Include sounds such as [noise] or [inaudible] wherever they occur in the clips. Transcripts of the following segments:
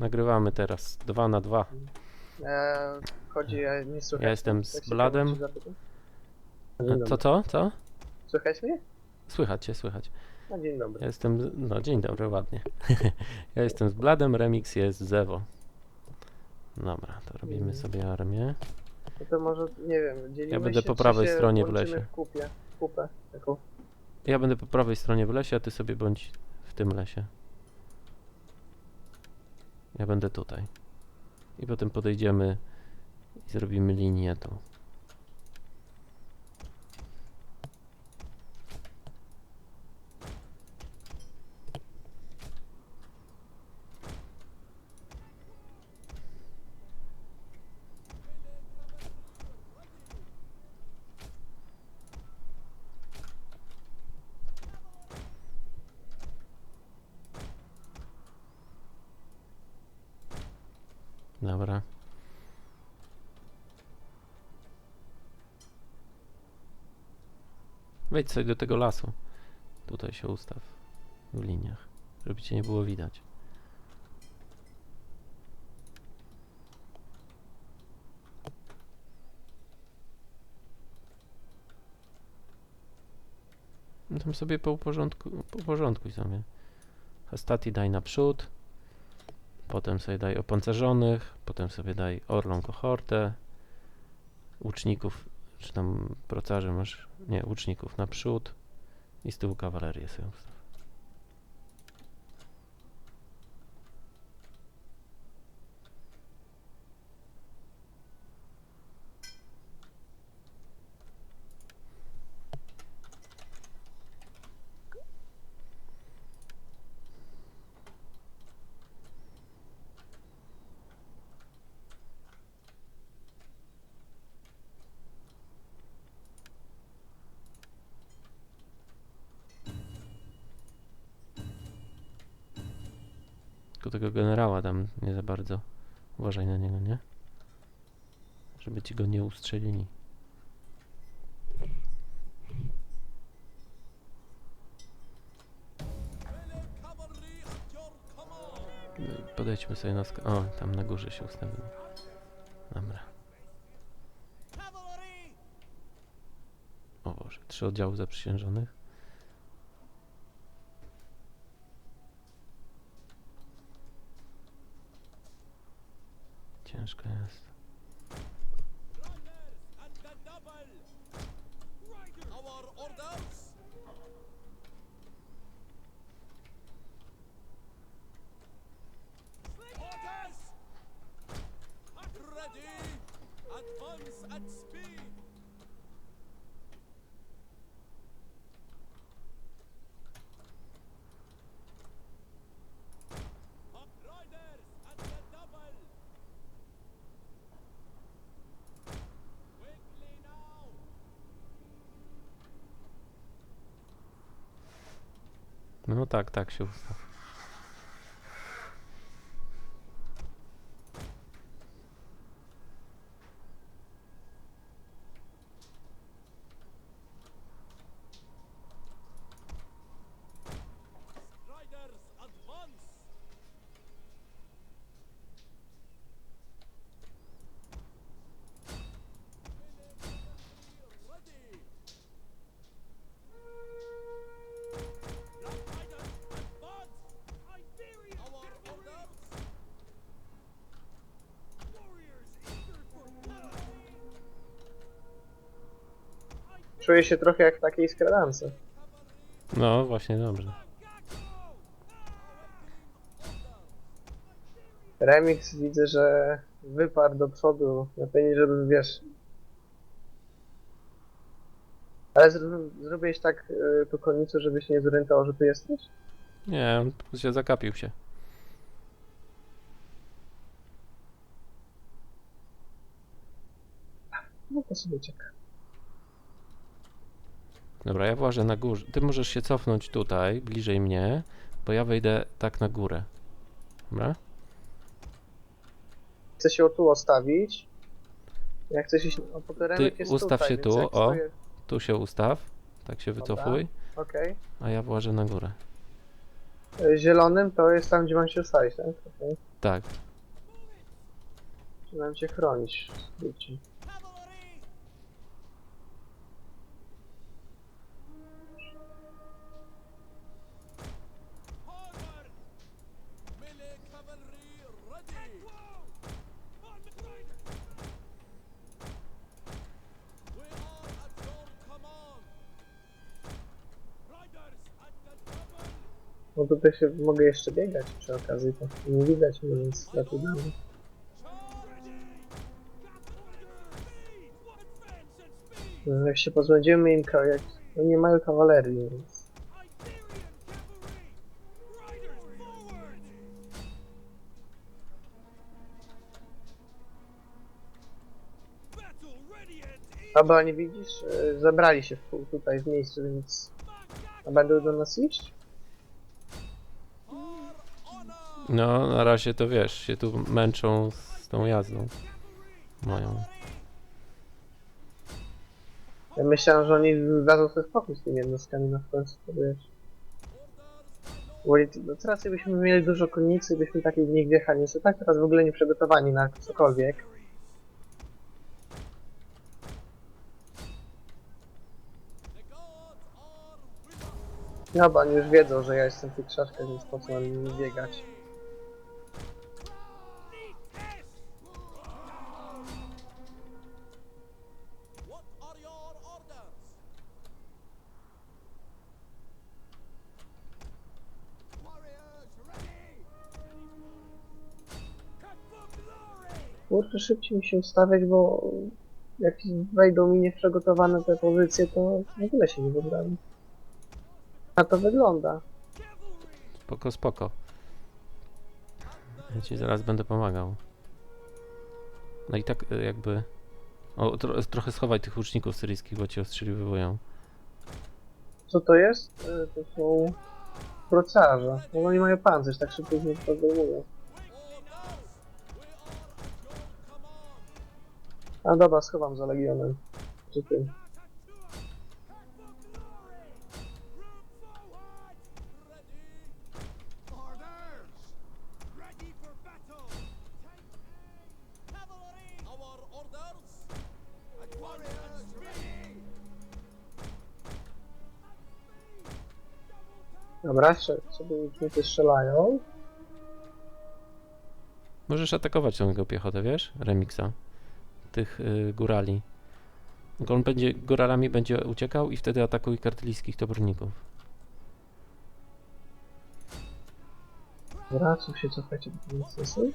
Nagrywamy teraz 2 na 2. E, chodzi, ja nie słychać. Ja jestem z Bladem. Dzień Co, co? Co? Słychać mnie? Słychać cię, słychać. No dzień dobry. Ja jestem. z- No, dzień dobry, ładnie. [laughs] ja jestem z Bladem, remix jest z Zewo. Dobra, to robimy Mhm. sobie armię. No to może, nie wiem, dzielimy będę się, po czy prawej się stronie w łączymy lesie. w kupie, w kupę taką. Ja będę po prawej stronie w lesie, a ty sobie bądź w tym lesie. Ja będę tutaj. I potem podejdziemy i zrobimy linię tą. Dobra. Wejdź sobie do tego lasu. Tutaj się ustaw w liniach, żeby cię nie było widać. No Tam sobie po porządku, po porządku sobie. Hastati daj naprzód. Potem sobie daj opancerzonych, potem sobie daj orlą kohortę, łuczników, czy tam procarzy masz, nie, łuczników naprzód. I z tyłu kawalerię sobie tego generała tam nie za bardzo uważaj na niego, nie? Żeby ci go nie ustrzelili. Podejdźmy sobie na O, tam na górze się ustawimy. Dobra. O Boże, trzy oddziały zaprzysiężonych. Ciężko jest. Advance at No tak, tak się ustaw. Czuję się trochę jak w takiej skradance. No właśnie, dobrze. Remix widzę, że wyparł do przodu. Pewnie, żeby wiesz. Ale zro- zrobiłeś tak y, po konicu, żeby się nie zorientował, że tu jesteś? Nie, on po prostu się zakapił się. No to sobie czeka. Dobra, ja włażę na górze. Ty możesz się cofnąć tutaj, bliżej mnie, bo ja wejdę tak na górę. Dobra? Chcę się o tu ostawić. Jak chcesz iść... O, bo remek jest ustaw tutaj, się więc tu, jak o. stoję- Tu się ustaw. Tak się Dobra. wycofuj. Okej. A ja włażę na górę. e, zielonym to jest tam, gdzie mam się ustawić, tak? Tak. Czy mam cię chronić? w tutaj się mogę jeszcze biegać przy okazji, to nie widać mnie, więc lepiej. No, Jak się pozbędziemy im, jak no nie mają kawalerii, więc Albo nie widzisz, e, zabrali się w tutaj w miejscu, więc a będą do nas iść? No, na razie to wiesz, się tu męczą z tą jazdą moją. Ja myślałem, że oni dadzą sobie spokój z tymi jednostkami na końcu, to wiesz. No teraz jakbyśmy mieli dużo konnicy, byśmy takiej w nich wjechali, jeszcze tak teraz w ogóle nie przygotowani na cokolwiek. No bo oni już wiedzą, że ja jestem w tych krzaczkach, więc po co mam biegać. Kurczę, szybciej mi się ustawiać, bo jak wejdą mi nieprzygotowane te pozycje, to w ogóle się nie wybrali. A to wygląda. Spoko, spoko. Ja ci zaraz będę pomagał. No i tak y, jakby... O, tro, trochę schowaj tych łuczników syryjskich, bo cię ostrzeliwują. Co to jest? E, To są procarze. No oni mają pancerz, tak szybko ich nie podejmują. A dobra, schowam za Legionem. Czy tym. Dobra, sobie łucznicy strzelają. Możesz atakować tą jego piechotę, wiesz? Remixa. Tych y, górali. On będzie, góralami będzie uciekał i wtedy atakuj kartylijskich toporników. Co się cofajcie do princesy.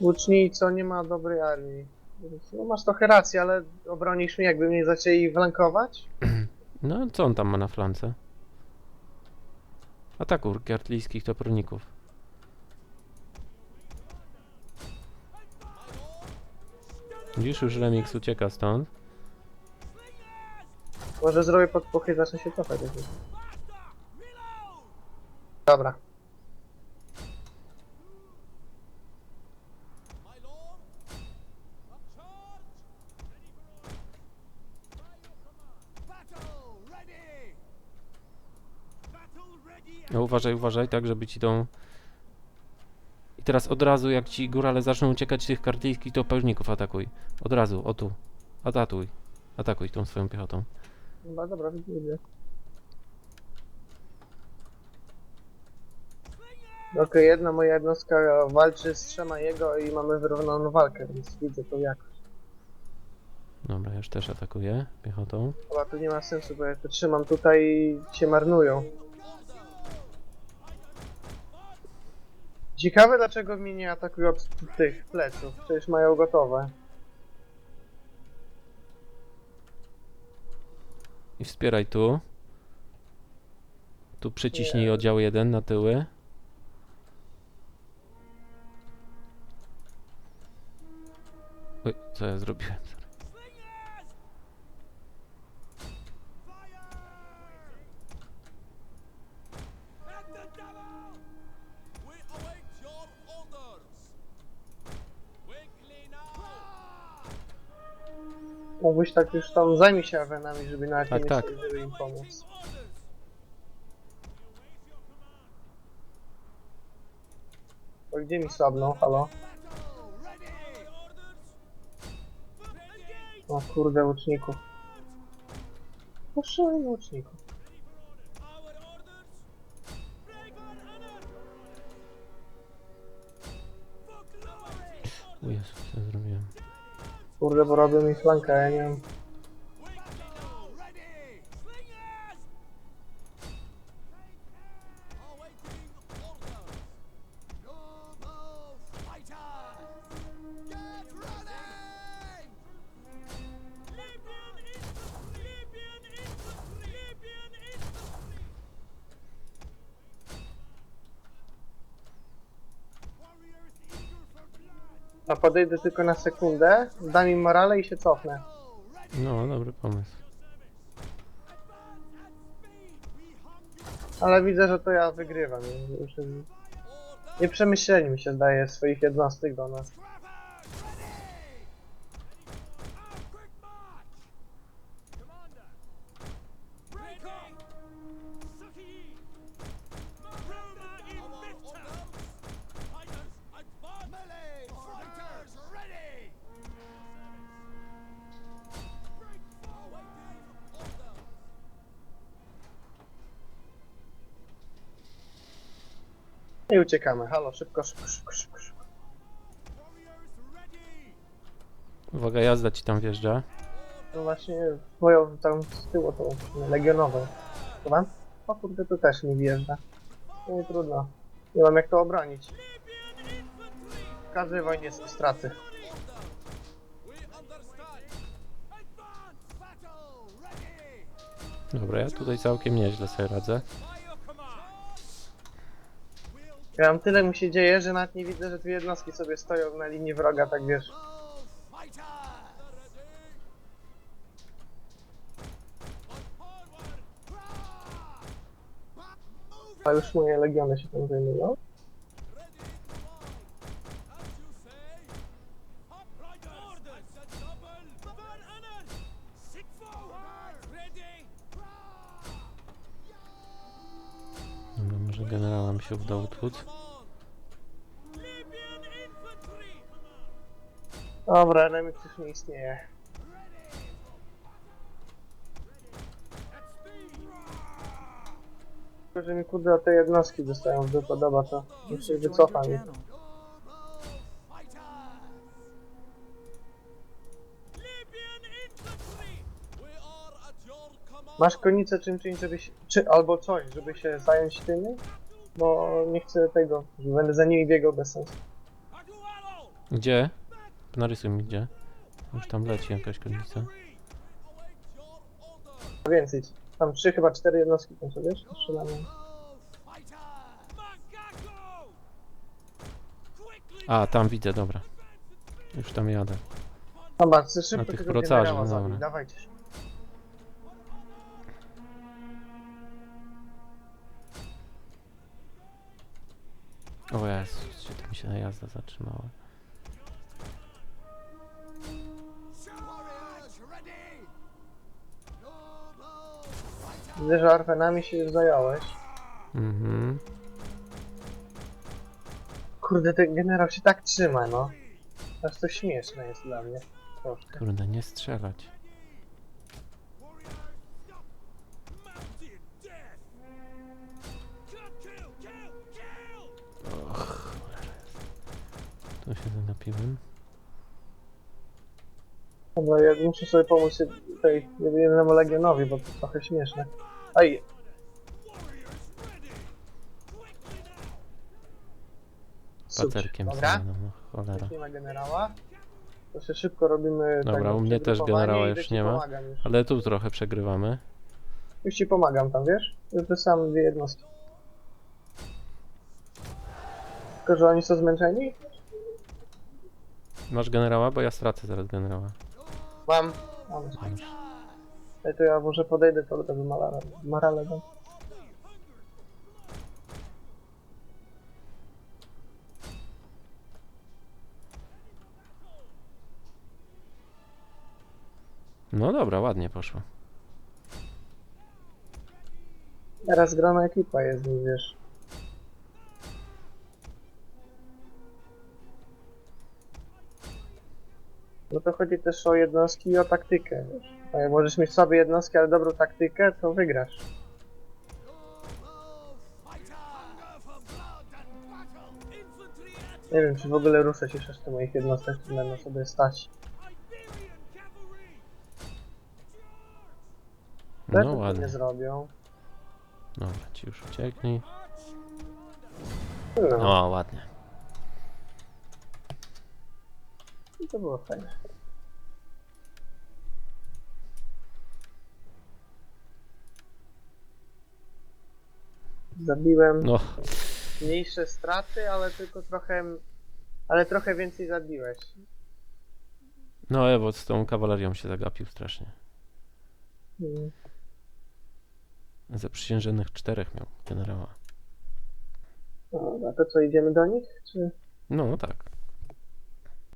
Łucznico, nie ma dobrej armii. No masz trochę rację, ale obronisz mnie, jakby mnie zaczęli flankować? No, co on tam ma na flance? Atakuj kartylijskich toporników. Widzisz, już Remix ucieka stąd. Może zrobię podpuchy i zacznę się cofać. Dobra. No uważaj, uważaj, tak, żeby ci tą... I teraz od razu, jak ci górale zaczną uciekać, tych kartylijskich toporników atakuj. Od razu, o tu. Atatuj. Atakuj tą swoją piechotą. No dobra, widzę. Okej, jedna moja jednostka walczy z trzema jego i mamy wyrównaną walkę, więc widzę to jak. Dobra, ja już też atakuję piechotą. Chyba tu nie ma sensu, bo ja to trzymam tutaj i się marnują. Ciekawe dlaczego mnie nie atakują od tych pleców, przecież mają gotowe. I wspieraj tu. Tu przyciśnij oddział 1 na tyły. Oj, co ja zrobiłem? Mógłbyś tak już tam zajmij się awenami, żeby nawet Tak, tak. żeby im pomóc. To gdzie mi słabną, halo? O kurde, łuczników. Proszę, łuczników. O Jezu? Kurde, bo robią mi flankę, ja nie wiem. A podejdę tylko na sekundę, dam im morale i się cofnę. No, dobry pomysł. Ale widzę, że to ja wygrywam. nie? Już nie przemyśleli mi się zdaje swoich jednostek do nas. I uciekamy. Halo, szybko, szybko, szybko, szybko. szybko. Uwaga, jazda ci tam wjeżdża. No właśnie, boją tam z tyłu tą legionową. Chyba? O kurde, tu też mi wjeżdża. No i trudno. Nie mam jak to obronić. W każdej wojnie są straty. Dobra, ja tutaj całkiem nieźle sobie radzę. Ja mam tyle mu się dzieje, że nawet nie widzę, że dwie jednostki sobie stoją na linii wroga, tak wiesz. A już moje legiony się tam zajmują. Się uda utłuc. Dobra, enemy już nie istnieje. Tylko, że mi kurde o te jednostki dostają w dupę, dobra to już się wycofam. Masz konicę czym czynić, żeby się, czy, albo coś, żeby się zająć tymi? Bo nie chcę tego, że będę za nimi biegał bez sensu. Gdzie? Narysuj mi gdzie. Już tam leci jakaś konica. A więcej, tam trzy, chyba cztery jednostki tam sobie, wiesz? Strzelamy. A, tam widzę, dobra. Już tam jadę. Dobra, szybko tych tego procarzy, generała no dobra. dawajcie. O Jezu, gdzie to mi się jazda zatrzymała. Widzę, że arfenami się już zająłeś. Mhm. Kurde, ten generał się tak trzyma, no. Aż to śmieszne jest dla mnie. Troszkę. Kurde, nie strzelać. Dobra, ja muszę sobie pomóc tej jednemu legionowi, bo to trochę śmieszne. Super. Paterkiem Dobra, no, no cholera. nie ma generała. To się szybko robimy Dobra, tego u mnie też generała już nie ma. Pomagam już. Ale tu trochę przegrywamy. już ci pomagam tam, wiesz? Już to sam dwie jednostki. Tylko, że oni są zmęczeni? Masz generała? Bo ja stracę zaraz generała. Mam. Mam. Ej, to ja może podejdę to do tego Marale. Marale dam. No dobra, ładnie poszło. Teraz grana ekipa jest, nie wiesz. No to chodzi też o jednostki i o taktykę, wiesz. A jak możesz mieć sobie jednostki, ale dobrą taktykę, to wygrasz. Nie wiem, czy w ogóle ruszę się jeszcze z tych moich jednostek, które będą sobie stać. No to ładnie. nie zrobią. Dobra, ci już uciekli. No, No, ładnie. I to było fajne. Zabiłem No, mniejsze straty, ale tylko trochę... Ale trochę więcej zabiłeś. no Ewo z tą kawalerią się zagapił strasznie. Mm. Zaprzysiężonych czterech miał generała. No, a to co, idziemy do nich? Czy... No, no tak.